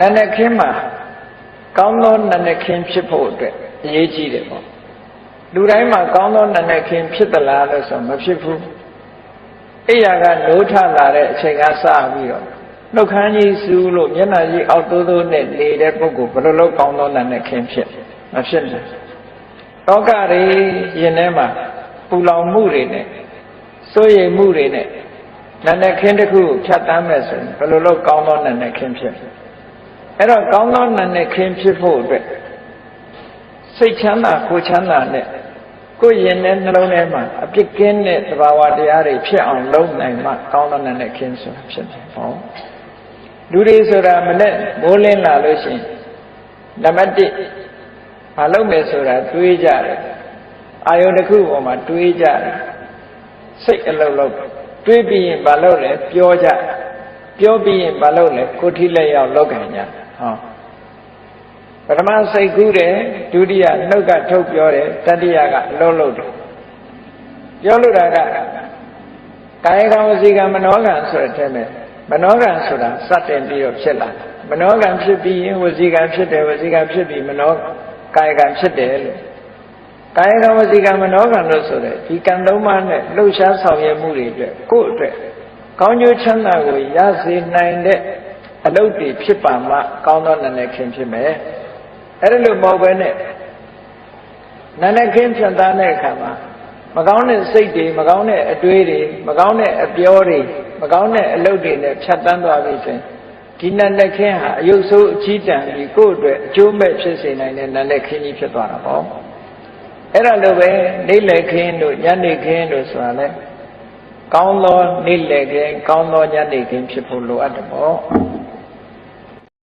နာနဲ့ခင်းမှာကောင်းသောနာနဲ့ခင်းဖြစ်ဖို့အတွက်အရေးကြီးတယ်ပေါ့လူတိုင်းမှာကောင်းသောနာနဲ့ခင်းဖြစ်သလားလို့ဆိုမဖြစ်ဘူးအိယာကနိုးထလာတဲ့အချိန်ကစပြီးတော့နှုတ်ခမ်းကြီးစူးလို့မျက်နှာကြီးအောက်တိုးတိုးနဲ့နေတဲ့ပုဂ္ဂိုလ်ဘယ်လိုလုပ်ကောင်းသောနာနဲ့ခင်းဖြစ်မဖြစ်ဘူးတောကတွေရင်ထဲမှာပူလောင်မှုတွေနဲ့စိုးရိမ်မှုတွေနဲ့နာနဲ့ခင်းတစ်ခုကိုဖြတ်တမ်းမဲ့ဆိုရင်ဘယ်လိုလုပ်ကောင်းသောနာနဲ့ခင်းဖြစ် အဲ့တော့ကောင်းသောနာနဲ့ခင်းဖြစ်ဖို့အတွက်စိတ်ချမ်းသာကိုယ်ချမ်းသာနဲ့ကိုယ်ရင်နဲ့နှလုံးထဲမှာအပြစ်ကင်းတဲ့သဘာဝတရားတွေဖြစ်အောင်လုပ်နိုင်မှကောင်းသောနာနဲ့ခင်းဆိုတာဖြစ်တယ်ဟောလူတွေဆိုတာမနဲ့မိုးလင်းလာလို့ရှိရင်နံပါတ်1မလုပ်မယ်ဆိုတာတွေးကြတယ်အာယုန်တစ်ခုပေါ်မှာတွေးကြတယ်စိတ်အလုံးလုံးတွေးပြီးရင်မလုပ်လဲပြောကြပြောပြီးရင်မလုပ်လဲကိုထိလက်ရောက်လောက်ကန်ကြ ဟောပထမစိတ်ကူးတယ်ဒုတိယနှုတ်ကထုတ်ပြောတယ်တတိယကအလုံးလုံးတယ်ပြောလို့တာကကာယကံဝစီကံမနောကံဆိုတဲ့အထက်နဲ့မနောကံဆိုတာစတင်ပြီးတော့ဖြစ်လာမနောကံဖြစ်ပြီးရင်ဝစီကံဖြစ်တယ်ဝစီကံဖြစ်ပြီးမနောကာယကံဖြစ်တယ်လို့ကာယကံဝစီကံမနောကံလို့ဆိုတဲ့ဒီကံသုံးပါးနဲ့လှုပ်ရှားဆောင်ရွက်မှုတွေအတွက်ကိုယ့်အတွက်ကောင်းကျိုးချမ်းသာကိုရစေနိုင်တဲ့ အလုပ်တွေဖြစ်ပါမှကောင်းသောနာနဲ့ခင်ဖြစ်မယ်အဲ့ဒါလို့မဟုတ်ဘဲနဲ့နာနဲ့ခင်ဖြတ်သားတဲ့အခါမှာမကောင်းတဲ့စိတ်တွေမကောင်းတဲ့အတွေးတွေမကောင်းတဲ့အပြောတွေမကောင်းတဲ့အလုပ်တွေနဲ့ဖြတ်တန်းသွားပြီဆိုရင်ဒီနာနဲ့ခင်ဟာအယုတ်ဆိုးအကြီးတန်းပြီးကိုယ့်အတွက်အကျိုးမဲ့ဖြစ်စေနိုင်တဲ့နာနဲ့ခင်ကြီးဖြစ်သွားတာပေါ့အဲ့ဒါလိုပဲနေလေခင်းတို့ညနေခင်းတို့ဆိုတာလဲကောင်းသောနေလေခင်းကောင်းသောညနေခင်းဖြစ်ဖို့လိုအပ်တယ်ပေါ့